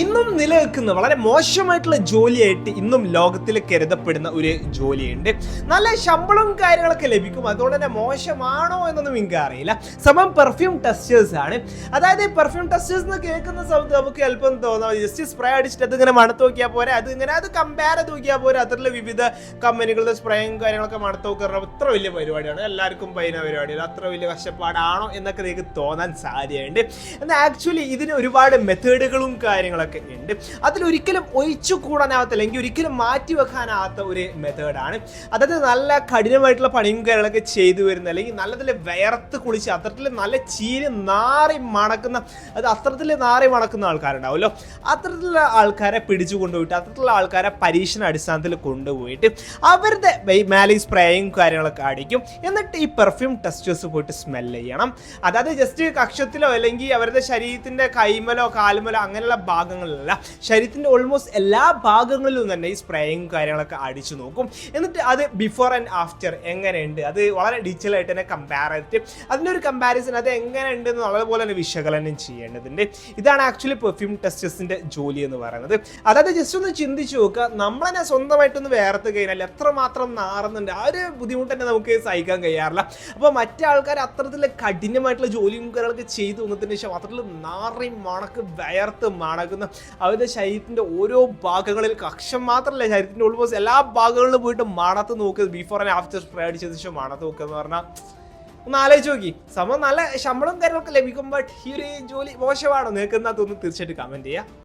ഇന്നും നിലനിൽക്കുന്ന വളരെ മോശമായിട്ടുള്ള ജോലിയായിട്ട് ഇന്നും ലോകത്തിൽ കരുതപ്പെടുന്ന ഒരു ജോലിയുണ്ട്. നല്ല ശമ്പളവും കാര്യങ്ങളൊക്കെ ലഭിക്കും. അതുകൊണ്ട് തന്നെ മോശമാണോ എന്നൊന്നും എനിക്ക് അറിയില്ല. സമം പെർഫ്യൂം ടെസ്റ്റേഴ്സ് ആണ്. അതായത് പെർഫ്യൂം ടെസ്റ്റേഴ്സ് എന്ന് കേൾക്കുന്ന സമയത്ത് നമുക്ക് അല്പം തോന്നാം. ജസ്റ്റ് സ്പ്രേ അടിച്ചിട്ട് അത് ഇങ്ങനെ മണത്ത് നോക്കിയാൽ പോരെ. അത് ഇങ്ങനെ അത് കമ്പയർ ചെയ്ത് നോക്കിയാൽ പോരെ. അതിലുള്ള വിവിധ കമ്പനികളുടെ സ്പ്രേയും കാര്യങ്ങളൊക്കെ മണത്ത് നോക്കുന്ന അത്ര വലിയ പരിപാടിയാണ്. എല്ലാവർക്കും പൈന പരിപാടിയാണ്. അത്ര വലിയ കഷ്ടപ്പാടാണോ എന്നൊക്കെ നിങ്ങൾക്ക് തോന്നാൻ സാധ്യതയുണ്ട്. എന്നാൽ ആക്ച്വലി ഇതിന് ഒരുപാട് മെത്തേഡുകളും കാര്യങ്ങളൊക്കെ ഉണ്ട്. അതിലൊരിക്കലും ഒഴിച്ചു കൂടാനാവാത്ത അല്ലെങ്കിൽ ഒരിക്കലും മാറ്റി വെക്കാനാവാത്ത ഒരു മെത്തേഡാണ്. അതായത് നല്ല കഠിനമായിട്ടുള്ള പണിയും കാര്യങ്ങളൊക്കെ ചെയ്തു വരുന്ന അല്ലെങ്കിൽ നല്ലതിൽ വയർത്ത് കുളിച്ച് അത്തരത്തിൽ നല്ല ചീര് നാറി മണക്കുന്ന അത് അത്തരത്തിൽ നാറി മണക്കുന്ന ആൾക്കാരുണ്ടാവുമല്ലോ. അത്തരത്തിലുള്ള ആൾക്കാരെ പിടിച്ചു കൊണ്ടുപോയിട്ട് അത്തരത്തിലുള്ള ആൾക്കാരെ പരീക്ഷണ അടിസ്ഥാനത്തിൽ കൊണ്ടുപോയിട്ട് അവരുടെ മേലെ സ്പ്രേയും കാര്യങ്ങളൊക്കെ അടിക്കും. എന്നിട്ട് ഈ പെർഫ്യൂം ടെസ്റ്റേഴ്സ് പോയിട്ട് സ്മെൽ ചെയ്യണം. അതായത് ജസ്റ്റ് കക്ഷത്തിലോ അല്ലെങ്കിൽ അവരുടെ ശരീരത്തിന്റെ കൈമലോ കാലുമലോ അങ്ങനെയുള്ള ഭാഗങ്ങളിലല്ല. ശരീരത്തിന്റെ ഓൾമോസ്റ്റ് എല്ലാ ഭാഗങ്ങളിലും തന്നെ ഈ സ്പ്രേയും കാര്യങ്ങളൊക്കെ അടിച്ചു നോക്കും. എന്നിട്ട് അത് ബിഫോർ ആൻഡ് ആഫ്റ്റർ എങ്ങനെയുണ്ട്? അത് വളരെ ഡീറ്റെയിൽ ആയിട്ട് തന്നെ കമ്പയർ ചെയ്തിട്ട് അതിന്റെ ഒരു കമ്പാരിസൺ അത് എങ്ങനെയുണ്ട് എന്ന് നല്ലപോലെ തന്നെ വിശകലനം ചെയ്യേണ്ടതുണ്ട്. ഇതാണ് ആക്ച്വലി പെർഫ്യൂം ടെസ്റ്റേഴ്സിന്റെ ജോലി എന്ന് പറയുന്നത്. അതായത് ജസ്റ്റ് ഒന്ന് ചിന്തിച്ചു നോക്കുക. നമ്മളെന്നെ സ്വന്തമായിട്ടൊന്ന് വേർത്ത് കഴിഞ്ഞാൽ എത്രമാത്രം നാറുന്നുണ്ട്? ആ ഒരു ബുദ്ധിമുട്ട് തന്നെ നമുക്ക് സഹിക്കാൻ കഴിയാറില്ല. അപ്പോൾ മറ്റേ ആൾക്കാർ അത്തരത്തിൽ കഠിനമായിട്ടുള്ള ജോലിയും കാര്യങ്ങളൊക്കെ ചെയ്തു വന്നതിന് ശേഷം അത്തരത്തിൽ നാറി മണക്ക് വയർത്ത് മണക്കുന്ന അവരുടെ ശരീരത്തിന്റെ ഓരോ ഭാഗങ്ങളിൽ കക്ഷം മാത്രമല്ല ശരീരത്തിന്റെ ഓൾമോസ്റ്റ് എല്ലാ ഭാഗങ്ങളിലും പോയിട്ട് മണത്ത് നോക്കുക ബിഫോർ ആൻഡ് ആഫ്റ്റർ സ്പ്രേ അടിച്ചതിന് ശേഷം മണത്ത് നോക്കുക എന്ന് പറഞ്ഞാൽ ഒന്ന് ആലോചിച്ച് നോക്കി. സംഭവം നല്ല ശമ്പളം കാര്യങ്ങളൊക്കെ ലഭിക്കും ബട്ട് ഈ ഒരു ജോലി മോശമാണോ? നിങ്ങൾക്ക് എന്നാ തോന്നുന്നു? തീർച്ചയായിട്ടും കമന്റ് ചെയ്യുക